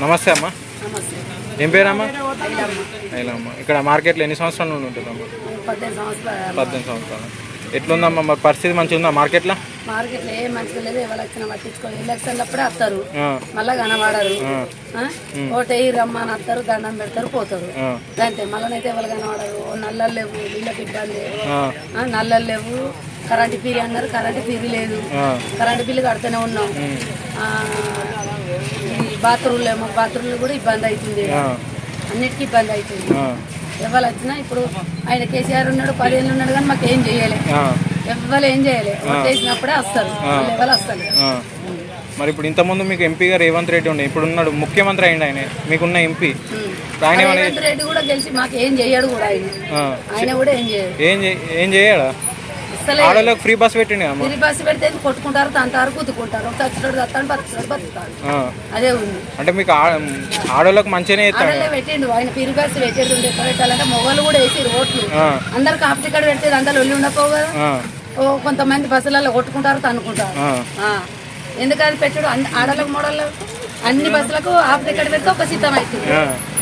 నమస్తే అమ్మా. నమస్తే. ఏం పేరమ్మా? ఐలమ్మ. అయిలమ్మా ఇక్కడ మార్కెట్లో ఎన్ని సంవత్సరాల నుండి ఉంటుందమ్మా? పద్దెనిమిది సంవత్సరాలు ఎట్లుందమ్మా మరి పరిస్థితి? మంచిగా ఉందా మార్కెట్లో? మార్కెట్లో ఏం మంచిగా లేదు. ఎవరు వచ్చినా పట్టించుకోవాలి ఎలక్షన్ అప్పుడే వస్తారు. మళ్ళా కనబడరు. రమ్మని వస్తారు. దండం పెడతారు పోతారు. అంతే. మళ్ళనైతే ఎవరు కనబడరు. నల్లలు లేవు. నీళ్ళకి ఇబ్బంది. నల్లలు లేవు. కరెంటు ఫీరి అన్నారు. కరెంటు ఫీరి లేదు. కరెంటు బిల్లు కడుతూనే ఉన్నాం. బాత్రూమ్లు ఏమో బాత్రూమ్లు కూడా ఇబ్బంది అవుతుంది. అన్నిటికీ ఇబ్బంది అవుతుంది. ఎవరు వచ్చినా ఇప్పుడు ఆయన కేసీఆర్ ఉన్నాడు పదేళ్ళు ఉన్నాడు కానీ మాకు ఏం చేయలే. ఎవరు ఏం చేయలే. ఓటేసినప్పుడే వస్తారు. ఎవరు వస్తారు. మరి ఇప్పుడు ఇంతకుముందు మీకు ఎంపీగా రేవంత్ రెడ్డి ఉండే ఇప్పుడు ఉన్నాడు ముఖ్యమంత్రి అయింది ఆయన మీకున్న ఎంపీ. ఆయన రేవంత్ రెడ్డి కూడా గెలిచి మాకు ఏం చేయడు కూడా ఆయన. ఆయన కూడా ఏం చేయడు. ఏం ఏం చేయడా? అసలే ఆడోళ్ళకి ఫ్రీ బస్ అమ్మ. తిరిగి బస్సు పెడితే కొట్టుకుంటారు తంటారు కుతుకుంటారు చచ్చినోడు తత్తాడు బతుకుతాడు బతుకుతాడు. అదే ఉంది. అంటే మీకు ఆడోళ్ళకి మంచిగానే ఆడలే పెట్టిండు ఆయన పిరి బస్సు పెట్టేది ఉండే పెట్టాలంటే మొగలు కూడా వేసి ఓట్లు. ఆ, అందరికి ఆఫ్ టికెట్ పెట్టేది అందరూ వెళ్ళి ఉండకపోవు కదా. కొంతమంది బస్సులలో కొట్టుకుంటారు ఆ. ఎందుకని పెట్టాడు? అన్ని ఆడలకు మోడళ్ళకు అన్ని బస్సులకు హాఫ్ టికెట్ పెడితే ఒక సీతం అవుతుంది.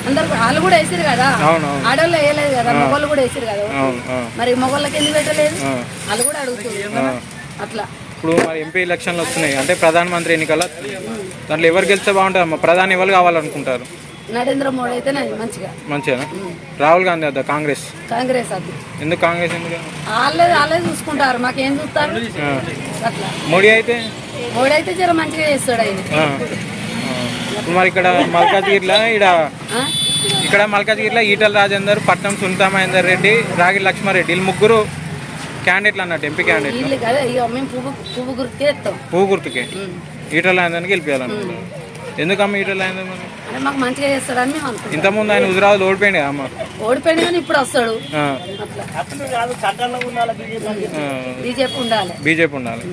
అందరు వాళ్ళు కూడా వేసిరు కదా? ఆడవాళ్ళు వేయలేదు కదా? మొగోళ్ళు కూడా వేసిరు కదా? మరి మొగోళ్ళకి ఎందుకు పెట్టలేదు. వాళ్ళు కూడా అడుగుతున్నారు. అట్లా. ఇప్పుడు మరి ఎంపీ ఎలక్షన్లు వస్తున్నాయి. అంటే ప్రధానమంత్రి ఎన్నికల దాంట్లో ఎవరు గెలిస్తే బాగుంటుంది అమ్మ ప్రధాని ఎవరు కావాలనుకుంటారు? నరేంద్ర మోడీ అయితే మంచిగా. మంచిగా రాహుల్ గాంధీ వద్ద? కాంగ్రెస్? కాంగ్రెస్ అది. ఎందుకు కాంగ్రెస్ ఎందుకు? వాళ్ళే వాళ్ళే చూసుకుంటారు. మాకేం చూస్తారు. అట్లా. మోడీ అయితే? మోడీ అయితే జర మంచిగా చేస్తాడు ఆయన. మరి ఇక్కడ మల్కాజ్గిరిలో ఇక్కడ? ఇక్కడ మల్కాజ్గిరిలో ఈటల రాజేందర్ పట్నం సునీతా మహేందర్ రెడ్డి రాగి లక్ష్మారెడ్డి. వీళ్ళు ముగ్గురు క్యాండిడేట్లు అన్నట్టు ఎంపీ క్యాండిడేట్ పువ్వు గుర్తుకే. ఈటల రాజేందర్ని గెలిపించాలనుకుంటున్నారు ఎందుకమ్మ ఈటల రాజేందర్ మరి? అంటే మాకు మంచిగా చేస్తాడని ఇంతకుముందు ఆయన హుజరాబాద్ ఓడిపోయింది అమ్మ. ఓడిపోయింది కానీ ఇప్పుడు వస్తాడు. బీజేపీ ఉండాలి. బీజేపీ ఉండాలి.